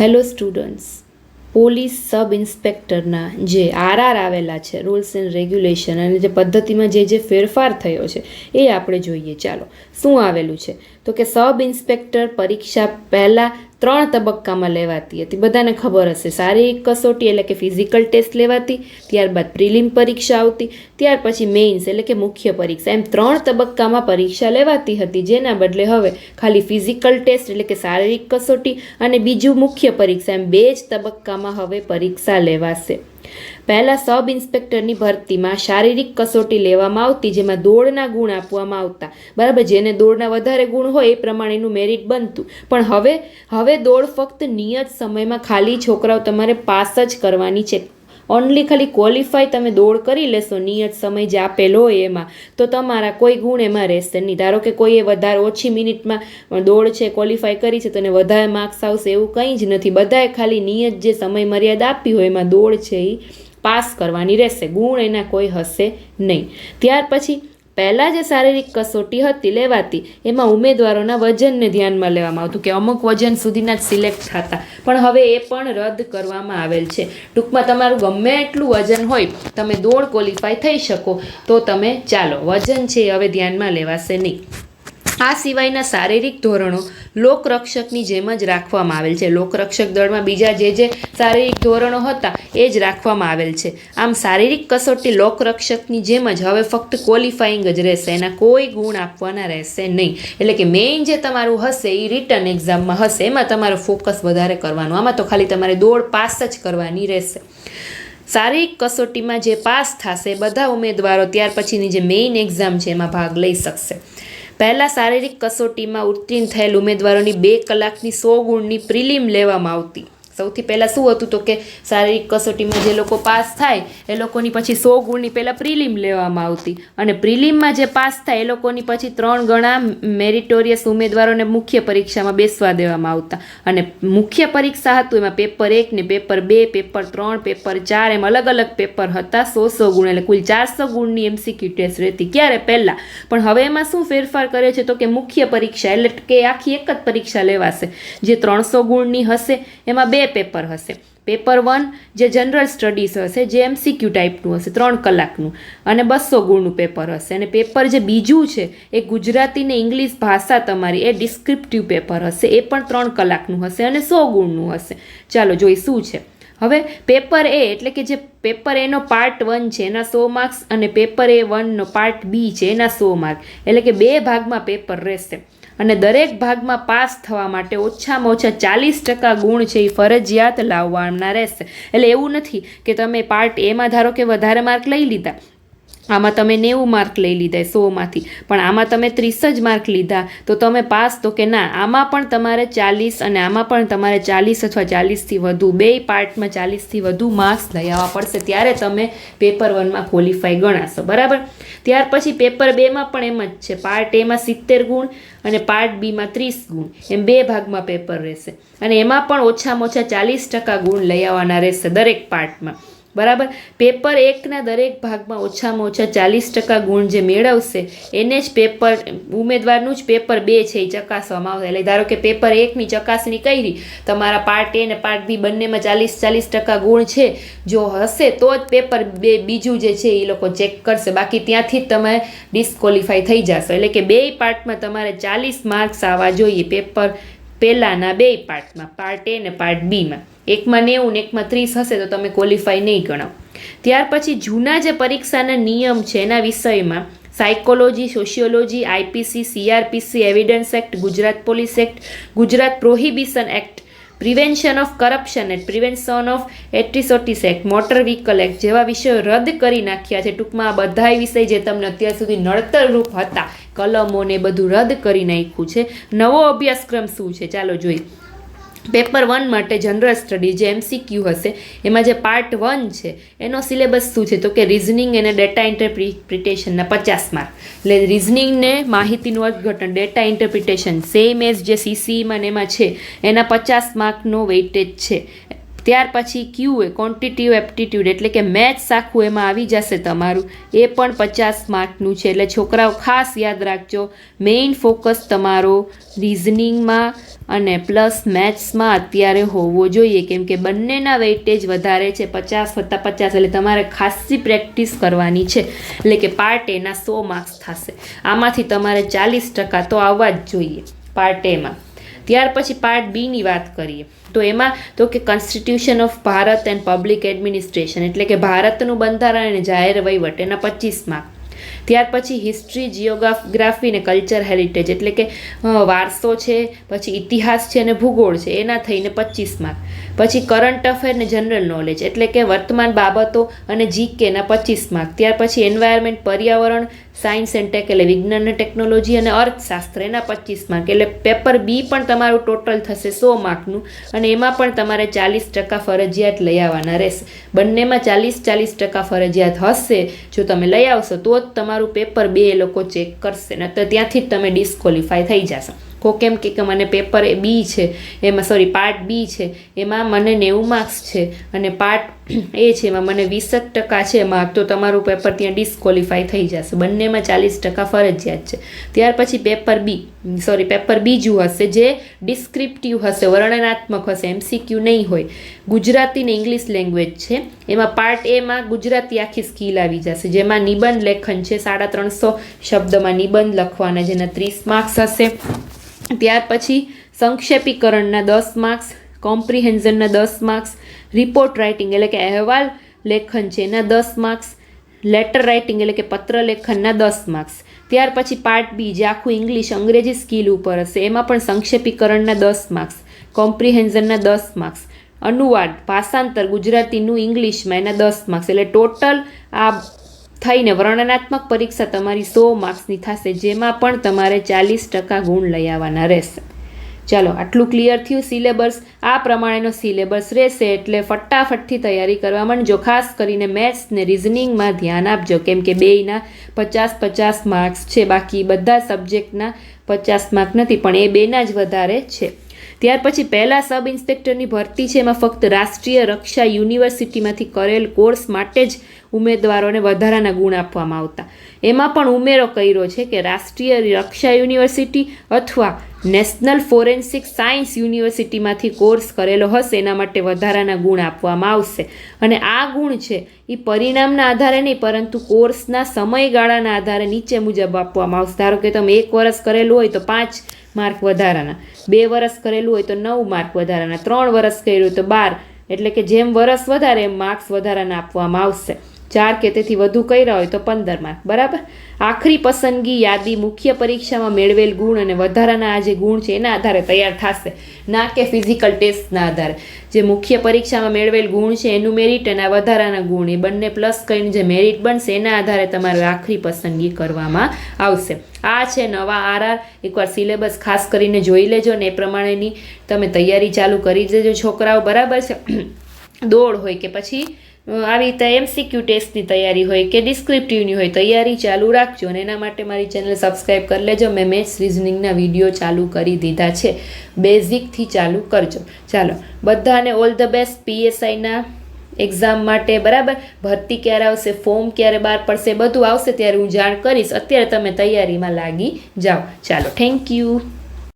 Hello students police sub ઇન્સ્પેક્ટરના જે RR આવેલા છે રૂલ્સ એન્ડ રેગ્યુલેશન અને જે પદ્ધતિમાં જે જે ફેરફાર થયો છે, એ આપણે જોઈએ. ચાલો, શું આવેલું છે? તો કે સબ ઇન્સ્પેક્ટર પરીક્ષા પહેલાં ત્રણ તબક્કામાં લેવાતી હતી. બધાને ખબર હશે શારીરિક કસોટી એટલે કે ફિઝિકલ ટેસ્ટ લેવાતી, ત્યારબાદ પ્રિલિમ પરીક્ષા આવતી, ત્યાર પછી મેઇન્સ એટલે કે મુખ્ય પરીક્ષા. એમ ત્રણ તબક્કામાં પરીક્ષા લેવાતી હતી, જેના બદલે હવે ખાલી ફિઝિકલ ટેસ્ટ એટલે કે શારીરિક કસોટી અને બીજું મુખ્ય પરીક્ષા. એમ બે જ તબક્કામાં હવે પરીક્ષા લેવાશે. પહેલાં સબ ઇન્સ્પેક્ટરની ભરતીમાં શારીરિક કસોટી લેવામાં આવતી, જેમાં દોડના ગુણ આપવામાં આવતા. બરાબર, જેને દોડના વધારે ગુણ હોય એ પ્રમાણેનું મેરિટ બનતું. પણ હવે હવે દોડ ફક્ત નિયત સમયમાં ખાલી છોકરાઓ તમારે પાસ જ કરવાની છે. ઓનલી ખાલી ક્વોલિફાય તમે દોડ કરી લેશો, નિયત સમય જે આપેલો હોય એમાં, તો તમારા કોઈ ગુણ એમાં રહેશે નહીં. ધારો કે કોઈએ વધારે ઓછી મિનિટમાં દોડ છે ક્વોલિફાય કરી છે, તો વધારે માર્ક્સ આવશે એવું કંઈ જ નથી. બધાએ ખાલી નિયત જે સમય મર્યાદા આપી હોય એમાં દોડ છે એ પાસ કરવાની રહેશે. ગુણ એના કોઈ હશે નહીં. ત્યાર પછી પહેલાં જે શારીરિક કસોટી હતી લેવાતી, એમાં ઉમેદવારોના વજનને ધ્યાનમાં લેવામાં આવતું કે અમુક વજન સુધીના જ સિલેક્ટ થતા. પણ હવે એ પણ રદ કરવામાં આવેલ છે. ટૂંકમાં તમારું ગમે એટલું વજન હોય, તમે દોડ ક્વોલિફાય થઈ શકો, તો તમે ચાલો, વજન છે હવે ધ્યાનમાં લેવાશે નહીં. આ સિવાયના શારીરિક ધોરણો લોકરક્ષકની જેમ જ રાખવામાં આવેલ છે. લોકરક્ષક દળમાં બીજા જે જે શારીરિક ધોરણો હતા, એ જ રાખવામાં આવેલ છે. આમ શારીરિક કસોટી લોકરક્ષકની જેમ જ હવે ફક્ત ક્વોલિફાઈંગ જ રહેશે. એના કોઈ ગુણ આપવાના રહેશે નહીં. એટલે કે મેઇન જે તમારું હશે એ રિટર્ન એક્ઝામમાં હશે. એમાં તમારો ફોકસ વધારે કરવાનું. આમાં તો ખાલી તમારે દોડ પાસ જ કરવાની રહેશે. શારીરિક કસોટીમાં જે પાસ થશે, બધા ઉમેદવારો ત્યાર પછીની જે મેઇન એક્ઝામ છે, એમાં ભાગ લઈ શકશે. પહેલાં શારીરિક કસોટીમાં ઉત્તીર્ણ થયેલ ઉમેદવારોની બે કલાકની સો ગુણની પ્રિલિમ લેવામાં આવતી. સૌથી પહેલાં શું હતું તો કે શારીરિક કસોટીમાં જે લોકો પાસ થાય, એ લોકોની પછી સો ગુણની પહેલાં પ્રિલિમ લેવામાં આવતી. અને પ્રિલિમમાં જે પાસ થાય, એ લોકોની પછી ત્રણ ગણા મેરિટોરિયસ ઉમેદવારોને મુખ્ય પરીક્ષામાં બેસવા દેવામાં આવતા. અને મુખ્ય પરીક્ષા હતું, એમાં પેપર એક ને પેપર બે, પેપર ત્રણ, પેપર ચાર, એમ અલગ અલગ પેપર હતા, સો સો ગુણ, એટલે કુલ ચારસો ગુણની એમસીક્યુ ટેસ્ટ રહેતી ક્યારે પહેલાં. પણ હવે એમાં શું ફેરફાર કરે છે તો કે મુખ્ય પરીક્ષા, એટલે કે આખી એક જ પરીક્ષા લેવાશે. જે ત્રણસો ગુણની હશે, એમાં બે પેપર હશે. પેપર વન જે જનરલ સ્ટડીઝ હશે, જે એમસીક્યુ ટાઈપનું હશે, ત્રણ કલાકનું. અને બસો ગુણનું પેપર હશે. અને પેપર જે બીજું છે, એ ગુજરાતી ને ઇંગ્લિશ ભાષા તમારી, એ ડિસ્ક્રિપ્ટિવ પેપર હશે. એ પણ ત્રણ કલાકનું હશે અને સો ગુણનું હશે. ચાલો, જોઈ શું છે? હવે પેપર એ એટલે કે જે પેપર એનો પાર્ટ વન છે, એના સો માર્ક્સ અને પેપર એ વનનો પાર્ટ બી છે, એના સો માર્ક એટલે કે બે ભાગમાં પેપર રહેશે. અને દરેક ભાગમાં પાસ થવા માટે ઓછામાં ઓછા ચાલીસ ટકા ગુણ છે એ ફરજિયાત લાવવાના રહેશે. એટલે એવું નથી કે તમે પાર્ટ એમાં ધારો કે વધારે માર્ક લઈ લીધા. આમાં તમે નેવું માર્ક લઈ લીધા સોમાંથી. પણ આમાં તમે ત્રીસ જ માર્ક લીધા. તો તમે પાસ તો કે ના? આમાં પણ તમારે ચાલીસ અને આમાં પણ તમારે ચાલીસ અથવા ચાલીસથી વધુ, બે પાર્ટમાં ચાલીસથી વધુ માર્ક્સ લઈ આવવા પડશે. ત્યારે તમે પેપર વનમાં ક્વોલિફાય ગણાશો. બરાબર? ત્યાર પછી પેપર બેમાં પણ એમ જ છે. પાર્ટ એમાં સિત્તેર ગુણ અને પાર્ટ બીમાં ત્રીસ ગુણ. એમ બે ભાગમાં પેપર રહેશે. અને એમાં પણ ઓછામાં ઓછા ચાલીસ ટકા ગુણ લઈ આવવાના રહેશે દરેક પાર્ટમાં. બરાબર? પેપર એકના દરેક ભાગમાં ઓછામાં ઓછા ચાલીસ ટકા ગુણ જે મેળવશે, એને જ પેપર, ઉમેદવારનું જ પેપર બે છે એ ચકાસવામાં આવશે. એટલે ધારો કે પેપર એકની ચકાસણી કરી, તમારા પાર્ટ એ ને પાર્ટ બી બંનેમાં ચાલીસ ચાલીસ ટકા ગુણ છે, જો હશે તો જ પેપર બે બીજું જે છે એ લોકો ચેક કરશે. બાકી ત્યાંથી જ તમે ડિસ્કોલિફાઈ થઈ જશો. એટલે કે બે પાર્ટમાં તમારે ચાલીસ માર્ક્સ આવવા જોઈએ, પેપર પહેલાંના બે પાર્ટમાં, પાર્ટ એ ને પાર્ટ બીમાં. એકમાં નેવું ને એકમાં ત્રીસ હશે તો તમે ક્વોલિફાય નહીં ગણાવ ત્યાર પછી જૂના જે પરીક્ષાના નિયમ છે એના વિષયમાં psychology sociology IPC CrPC evidence act Gujarat police act, Gujarat prohibition act, prevention of corruption act, prevention of atrocities act, motor vehicle act જેવા વિષયો રદ કરી નાખ્યા છે. ટૂંકમાં આ બધાય વિષય જે તમને અત્યાર સુધી નડતરરૂપ હતા કલમોને બધું રદ કરી નાખ્યું છે. નવો અભ્યાસક્રમ શું છે? ચાલો જોઈએ. પેપર વન માટે જનરલ સ્ટડી જે એમસીક્યુ હશે, એમાં જે પાર્ટ વન છે, એનો સિલેબસ શું છે? તો કે રિઝનિંગ અને ડેટા ઇન્ટરપ્રિટેશનના પચાસ માર્ક એટલે રિઝનિંગને માહિતીનું અર્થઘટન ડેટા ઇન્ટરપ્રિટેશન સેમ એઝ જે સીસીઈમાં ને એમાં છે, એના પચાસ માર્કનો વેઇટેજ છે. ત્યાર પછી ક્યુ એ ક્વોન્ટિટિવ એપ્ટિટ્યૂડ એટલે કે મેથ્સ આખું એમાં આવી જશે તમારું. એ પણ પચાસ માર્કનું છે. એટલે છોકરાઓ ખાસ યાદ રાખજો મેઇન ફોકસ તમારો રિઝનિંગમાં અને પ્લસ મેથ્સમાં અત્યારે હોવો જોઈએ. કેમ કે બંનેના વેઇટેજ વધારે છે, પચાસ વત્તા પચાસ. એટલે તમારે ખાસી પ્રેક્ટિસ કરવાની છે. એટલે કે પાર્ટ એના સો માર્ક્સ થશે. આમાંથી તમારે ચાલીસ ટકા તો આવવા જ જોઈએ પાર્ટ એમાં ત્યાર પછી પાર્ટ બીની વાત કરીએ. તો એમાં, તો કે constitution of Bharat and public administration એટલે કે ભારતનું બંધારણ અને જાહેર વહીવટ, એના પચીસ માર્ક ત્યાર પછી હિસ્ટ્રી જીઓગ્રાફી ને કલ્ચર હેરિટેજ એટલે કે વારસો છે, પછી ઇતિહાસ છે અને ભૂગોળ છે, એના થઈને પચીસ માર્ક પછી કરંટ અફેર ને જનરલ નોલેજ એટલે કે વર્તમાન બાબતો અને જીકેના પચીસ માર્ક ત્યાર પછી એન્વાયરમેન્ટ પર્યાવરણ સાયન્સ એન્ડ ટેક એટલે વિજ્ઞાન ટેકનોલોજી અને અર્થશાસ્ત્ર, એના પચીસ માર્ક એટલે પેપર બી પણ તમારું ટોટલ થશે સો માર્કનું અને એમાં પણ તમારે ચાલીસ ટકા ફરજિયાત લઈ આવવાના રહેશે. બંનેમાં ચાલીસ ચાલીસ ટકા ફરજિયાત હશે, જો તમે લઈ આવશો તો જ તમારું પેપર બે એ લોકો ચેક કરશે ને તો ત્યાંથી જ તમે ડિસ્કોલિફાય થઈ જશો. કેમ કે મને પેપર એ બી છે. એમાં સોરી પાર્ટ બી છે. એમાં મને નેવું માર્ક્સ છે અને પાર્ટ એ છે. એમાં મને વીસ જ ટકા છે માર્ક તો તમારું પેપર ત્યાં ડિસ્કોલિફાય થઈ જશે. બંનેમાં ચાલીસ ટકા ફરજિયાત છે. ત્યાર પછી પેપર બી સોરી પેપર બીજું હશે જે ડિસ્ક્રિપ્ટિવ હશે, વર્ણનાત્મક હશે એમસીક્યુ નહીં હોય. ગુજરાતી ને ઇંગ્લિશ લેંગ્વેજ છે. એમાં પાર્ટ એમાં ગુજરાતી આખી સ્કિલ આવી જશે. જેમાં નિબંધ લેખન છે. સાડા ત્રણસો શબ્દમાં નિબંધ લખવાના જેના ત્રીસ માર્ક્સ હશે. ત્યાર પછી સંક્ષેપીકરણના દસ માર્ક્સ કોમ્પ્રિહેન્ઝનના દસ માર્ક્સ, રિપોર્ટ રાઇટિંગ એટલે કે અહેવાલ લેખન છે એના દસ માર્ક્સ, લેટર રાઇટિંગ એટલે કે પત્ર લેખનના દસ માર્ક્સ. ત્યાર પછી પાર્ટ બી જે આખું ઇંગ્લિશ અંગ્રેજી સ્કિલ ઉપર હશે, એમાં પણ સંક્ષેપીકરણના દસ માર્ક્સ કોમ્પ્રિહેન્ઝનના દસ માર્ક્સ. અનુવાદ, ભાષાંતર ગુજરાતીનું ઇંગ્લિશમાં એના દસ માર્ક્સ. એટલે ટોટલ આ થઈને વર્ણનાત્મક પરીક્ષા તમારી સો માર્ક્સની થશે, જેમાં પણ તમારે ચાલીસ ટકા ગુણ લઈ આવવાના રહેશે. ચાલો, આટલું ક્લિયર થયું સિલેબસ આ પ્રમાણેનો સિલેબસ રહેશે એટલે ફટાફટથી તૈયારી કરવા માંડજો. ખાસ કરીને મેથ્સ ને રિઝનિંગમાં ધ્યાન આપજો, કેમ કે બેયના પચાસ પચાસ માર્ક્સ છે. બાકી બધા સબ્જેક્ટના પચાસ માર્ક નથી, પણ એ બેના જ વધારે છે. ત્યાર પછી પહેલા સબ ઇન્સ્પેક્ટરની ભરતી છે, એમાં ફક્ત રાષ્ટ્રીય રક્ષા યુનિવર્સિટીમાંથી કરેલ કોર્સ માટે જ ઉમેદવારોને વધારાના ગુણ આપવામાં આવતા. એમાં પણ ઉમેરો કર્યો છે કે રાષ્ટ્રીય રક્ષા યુનિવર્સિટી અથવા નેશનલ ફોરેન્સિક સાયન્સ યુનિવર્સિટીમાંથી કોર્સ કરેલો હશે, એના માટે વધારાના ગુણ આપવામાં આવશે. અને આ ગુણ છે એ પરિણામના આધારે નહીં, પરંતુ કોર્સના સમયગાળાના આધારે નીચે મુજબ આપવામાં આવશે. ધારો કે તમે એક વર્ષ કરેલું હોય તો પાંચ માર્ક વધારાના, બે વર્ષ કરેલું હોય તો નવ માર્ક વધારાના, ત્રણ વર્ષ કર્યું તો બાર, એટલે કે જેમ વર્ષ વધારે એમ માર્ક્સ વધારાના આપવામાં આવશે. ચાર કે તેથી વધુ કર્યા હોય તો પંદર માર્ક બરાબર? આખરી પસંદગી યાદી મુખ્ય પરીક્ષામાં મેળવેલ ગુણ અને વધારાના આ જે ગુણ છે, એના આધારે તૈયાર થશે. ના કે ફિઝિકલ ટેસ્ટના આધારે. જે મુખ્ય પરીક્ષામાં મેળવેલ ગુણ છે, એનું મેરિટ અને આ વધારાના ગુણ, એ બંને પ્લસ કરીને જે મેરિટ બનશે, એના આધારે તમારે આખરી પસંદગી કરવામાં આવશે. આ છે નવા આરઆર એકવાર સિલેબસ ખાસ કરીને જોઈ લેજો ને એ પ્રમાણેની. તમે તૈયારી ચાલુ કરી દેજો, છોકરાઓ, બરાબર છે? દોડ હોય કે પછી આવી રીતે એમસીક્યુ ટેસ્ટની તૈયારી હોય કે ડિસ્ક્રિપ્ટિવની હોય, તૈયારી ચાલુ રાખજો અને એના માટે મારી ચેનલ સબસ્ક્રાઈબ કરી લેજો. મેં મેથ્સ રિઝનિંગના વીડિયો ચાલુ કરી દીધા છે. બેઝિકથી ચાલુ કરજો. ચાલો, બધાને ઓલ ધ બેસ્ટ પીએસઆઈના એક્ઝામ માટે બરાબર? ભરતી ક્યારે આવશે? ફોર્મ ક્યારે બહાર પડશે? બધું આવશે ત્યારે હું જાણ કરીશ. અત્યારે તમે તૈયારીમાં લાગી જાઓ. ચાલો, થેન્ક યુ.